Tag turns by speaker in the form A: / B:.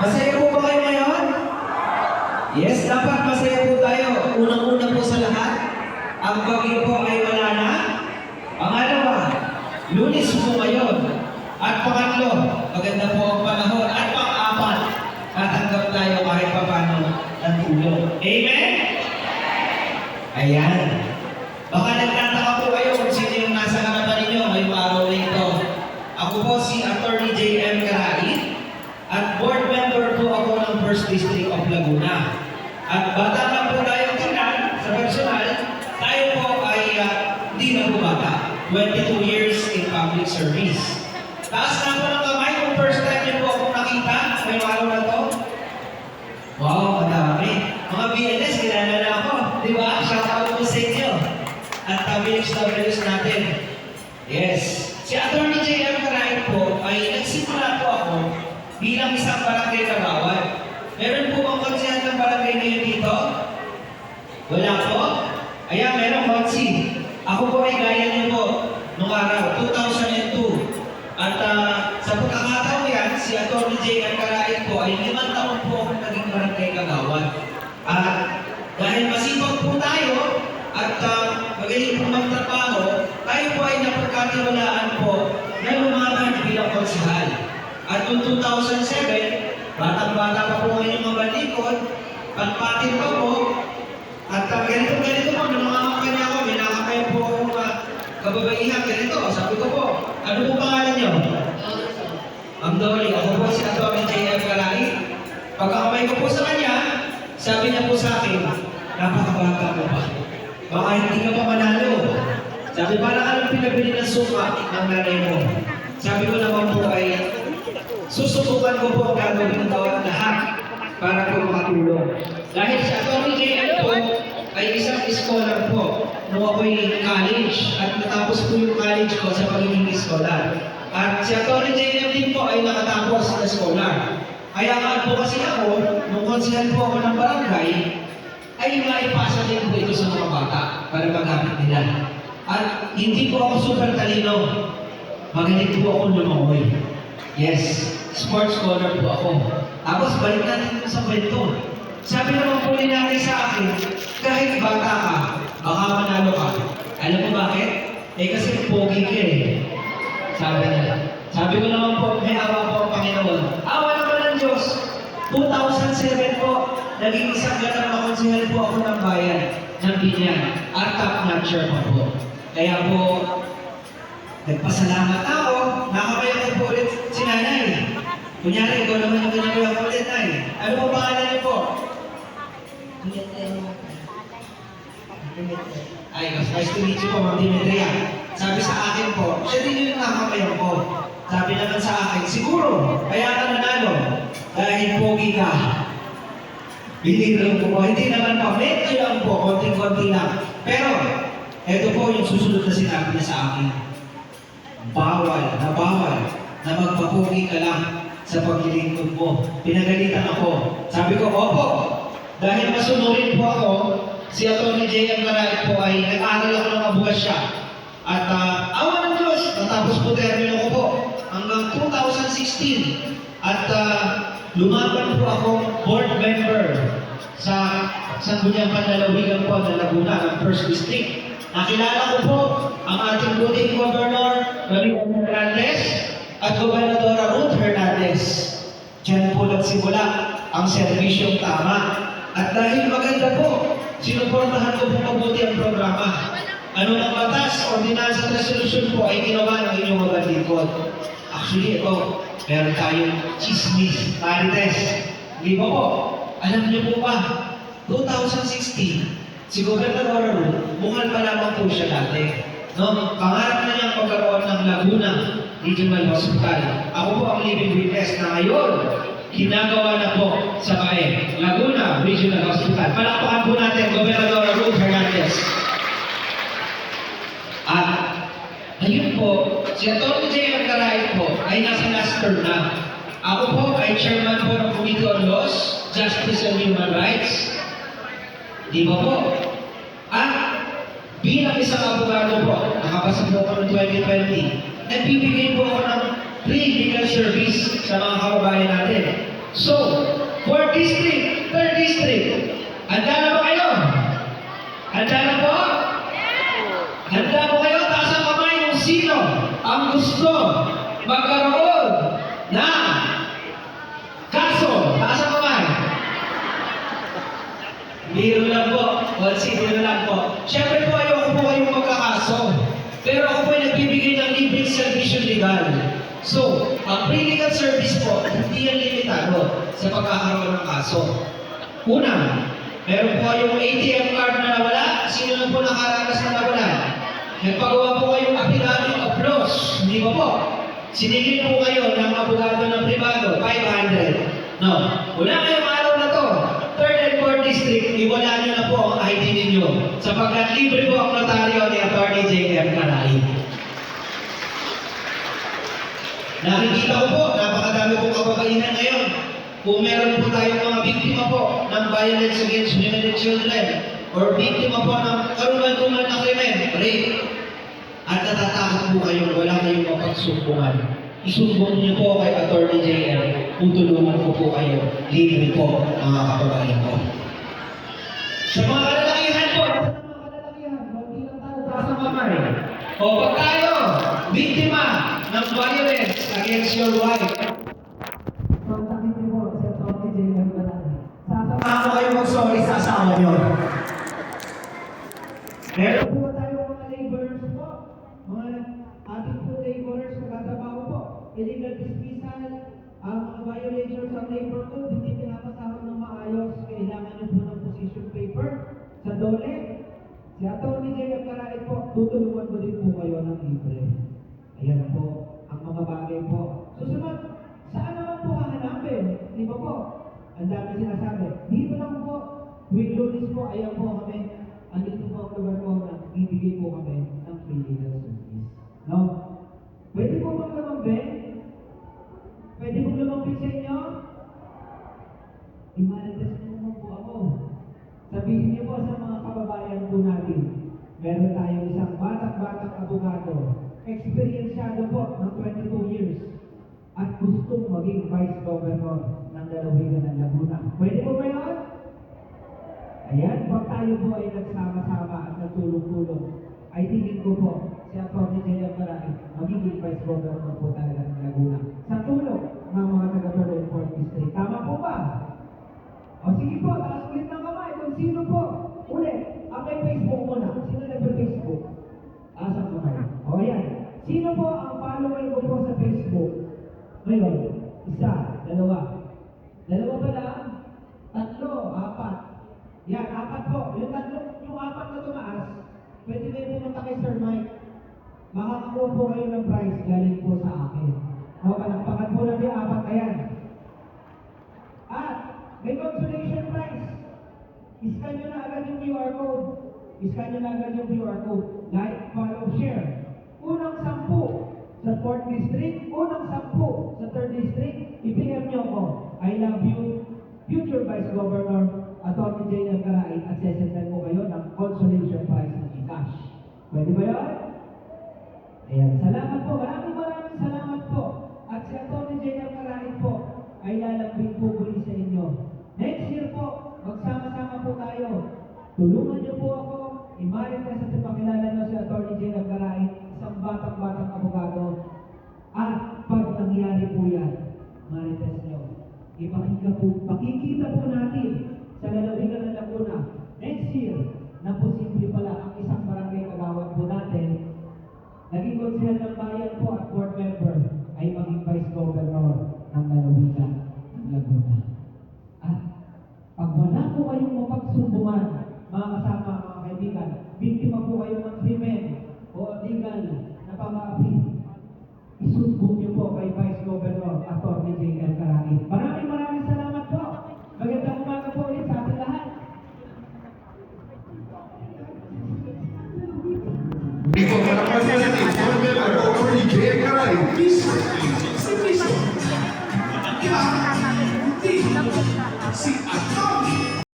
A: Masaya po ba kayo ngayon? Yes, dapat masaya po tayo. Unang-una po sa lahat, ang bagyo po ay wala na. Pangalawa, lunis po ngayon. At pangatlo, maganda po ang panahon. At pang-apat, tatanggap tayo kahit pa paano ng tulong. Amen? Ayan. Baka nagtataka po kayo kung sino yung nasa harapan ninyo ngayong araw na ito. Ako po si Attorney J.M. Karait at board member po ako ng First District of Laguna. At bata lang po tayo tingnan sa personal, tayo po ay ah, hindi na po bata. 22 years in public service. Taas na po ng kamay kung first time niyo po akong nakita ngayong araw na to. Wow, madami. Mga BNS, kilala na ako. Di ba? Shout out po sa inyo. At uh, VHWs natin. Yes. Si Atty. J.M. Karait po ay nagsimula po ako bilang isang barangay kagawad. Meron po bang konsihan ng barangay ngayon dito? Wala po? Ayan, meron konsi. Ako po ay gaya niyo po nung araw, 2002. At ah, sa pagkakataon yan, si Atty. J.M. Karait po ay limang taon po ako naging barangay kagawad. At dahil masipag po tayo at uh, magaling po magtrabaho, tayo po ay napagkatiwalaan po na lumaban bilang konsihal. At noong 2007, batang-bata pa po ngayon mga balikod, pagpatin pa po, at uh, ganito ganito po, nung mga kanya ko, may nakakaya po akong uh, kababaihan, ganito, sabi ko po, ano po pangalan niyo? Ang Dolly, ako po si Atty. J.F. Kalari. Pagkakamay ko po sa kanya, sabi niya po sa akin, napakabata mo pa. Baka hindi ka pa manalo. Sabi, parang anong pinabili ng suka ng nanay mo? Sabi ko naman po ay, susubukan ko po ang gagawin ng lahat para po makatulong. Dahil si Atty. J.F. po ay isang scholar po nung ako'y college at natapos po yung college ko sa pagiging scholar. At si Atty. J.M. din po ay nakatapos na scholar. Kaya nga po kasi ako, nung konsihal po ako ng barangay, ay maipasa din po ito sa mga bata para magamit nila. At hindi po ako super talino. Magaling po ako lumangoy. Yes, sports scholar po ako. Tapos balik natin sa kwento. Sabi naman po ni nanay sa akin, kahit bata ka, baka manalo ka. Alam mo bakit? Eh kasi pogi ka eh. Sabi niya. Sabi ko naman po, may awa po ang Panginoon. Awa naman ng Diyos. 2007 po, naging isang gatang na konsihal po ako ng bayan ng Binyan. At top notcher pa po. Kaya po, nagpasalamat ako. Nakakaya ko po ulit si nanay. Kunyari, ikaw naman yung ginagawa ko ulit, nay. Ano po pangalan niyo po? Ay, nice to meet you po, Ma'am Dimitria. Sabi sa akin po, siya din yung nakakayaw ko. Sabi naman sa akin, siguro, kaya ka nanalo. Dahil pogi ka. Hindi lang po, hindi naman po, medyo lang po, konting-konti lang. Pero, eto po yung susunod na sinabi niya sa akin. Bawal, na bawal, na magpapogi ka lang sa paglilingkod mo. Pinagalitan ako. Sabi ko, opo, dahil masunurin po ako, si Atty. J.M. Karait po ay nag-aral ako ng abugasya. At uh, awa ng Diyos, natapos po termino ko po hanggang 2016. At uh, lumaban po akong board member sa Sangguniang Panlalawigan po ng Laguna ng First District. Nakilala ko po ang ating buting Governor Ramiro Hernandez at Gobernadora Ruth Hernandez. Diyan po nagsimula ang serbisyong tama. At dahil maganda po, sinuportahan ko po mabuti ang programa. Ano ng batas, ordinansa at resolution po ay ginawa ng inyong mga. Actually, ito, meron tayong chismis, marites. Di ba po? Alam niyo po ba, 2016, si Gobernador Ru, bukal pa lamang po siya dati. No? Pangarap na niyang pagkaroon ng Laguna Regional Hospital. Ako po ang living witness na ngayon, ginagawa na po sa BAE, Laguna Regional Hospital. Palakpakan po natin, Gobernador Ru Fernandez. At ayun po, si Atty. J. Alcaray po ay nasa last term na. Ako po ay chairman po ng Committee on Laws, Justice and Human Rights. Di ba po? At bilang isang abogado po, nakapasa po ako noong 2020, nagbibigay po ako ng free legal service sa mga kababayan natin. So, 4th District, 3rd District, handa na ba kayo? Handa na po? Handa po kayo? Taas ang kamay kung sino ang gusto magkaroon ng kaso. Taas ang kamay. Biro lang po. Onsi, biro lang po. Sa pagkakaroon ng kaso. Una, meron po yung ATM card na nawala. Sino na po nakaranas na nawala? Nagpagawa po kayong affidavit of loss. Hindi ba po? Sinigil po kayo ng abogado ng privado, 500. No. Wala kayong araw na to. Third and fourth district, iwala nyo na po ang ID ninyo. Sapagkat libre po ang notaryo ni Atty. J.M. Caray. Nakikita ko po, napakadami pong kababaihan ngayon. Kung meron po tayong mga biktima po ng violence against women and children, or biktima po ng karuman-duman na krimen, rape, at natatakot po kayong wala kayong mapagsumbungan. Isumbong niyo po kay Atty. JM, tutulungan ko po kayo. Libre po, mga kababaihan ko. Sa mga kalalakihan po, sa mga kalalakihan, hindi tayo taas ang kamay. O pag tayo, biktima ng violence against your wife, kontakin niyo po si Atty. JM Balani. Sasamahan ko kayo mag-sorry sa asawa niyo. Meron po tayo mga laborers po, mga ating po laborers na katrabaho po, illegal dismissal, ang mga violators ng labor code, hindi pinapasahod ng maayos, kailangan nyo po ng position paper sa dole. Si Atty. J.M. Carait po, tutulungan ko din po kayo ng libre. Ayan po, ang mga bagay po. Susunod, saan naman po hahanapin? Di ba po? Ang dami sinasabi. Dito lang po, with lunes po, ayan po kami. Andito po ang lugar po na bibigay po kami ng free legal service. No? Pwede po bang lumambing? Pwede po lumambing sa inyo? Imalitas niyo naman po ako. Sabihin niyo po sa mga kababayan po natin, meron tayong isang batang-batang abogado, experiensyado po ng 22 years, at gustong maging vice governor lalawigan ng Laguna. Pwede po ba yun? Ayan, pag tayo po ay nagsama-sama at nagtulong-tulong, ay tingin ko po, si Atty. J.M. Maray, magiging vice governor po talaga ng Laguna. Sa tulong ng mga taga-Torre 4th District. Tama po ba? O sige po, taas ulit ng kamay kung sino po. Ulit, ang may Facebook muna. Sino nag-Facebook? Taas ang kamay. O yan. Sino po ang follower ko po sa Facebook? Ngayon, isa, dalawa. Dalawa ba lang? Tatlo, apat. Yan, apat po. Yung tatlo, yung apat na tumaas, pwede kayo pumunta kay Sir Mike. Makakakuha po kayo ng prize galing po sa akin. O, palakpakan po natin apat na yan. At, may consolation prize. Iskan nyo na agad yung QR code. Iskan nyo na agad yung QR code. Like, follow, share. Unang sampu sa 4th District, unang sampu sa 3rd District, i-PM nyo ako. I love you, future Vice Governor, Atty. J.L. Carait, at sesendan ko kayo ng consolation prize na cash. Pwede ba yun? Ayan, salamat po. Maraming maraming salamat po. At si Atty. J.L. Carait po ay lalambing po muli sa inyo. Next year po, magsama-sama po tayo. Tulungan niyo po ako. Imarites at ipakilala niyo si Atty. J.L. Carait, isang batang-batang abogado. At pag nangyari po yan, marites niyo, ipakita po, pakikita po natin sa lalawigan ng Laguna. Next year na posible pala ang isang barangay kagawad po natin. Naging konsehal ng bayan po at board member ay maging vice governor ng lalawigan ng Laguna. At pag wala po kayong mapagsumbungan, mga kasama, mga kaibigan, biktima po kayo ng krimen o legal na pamaapi, isumbong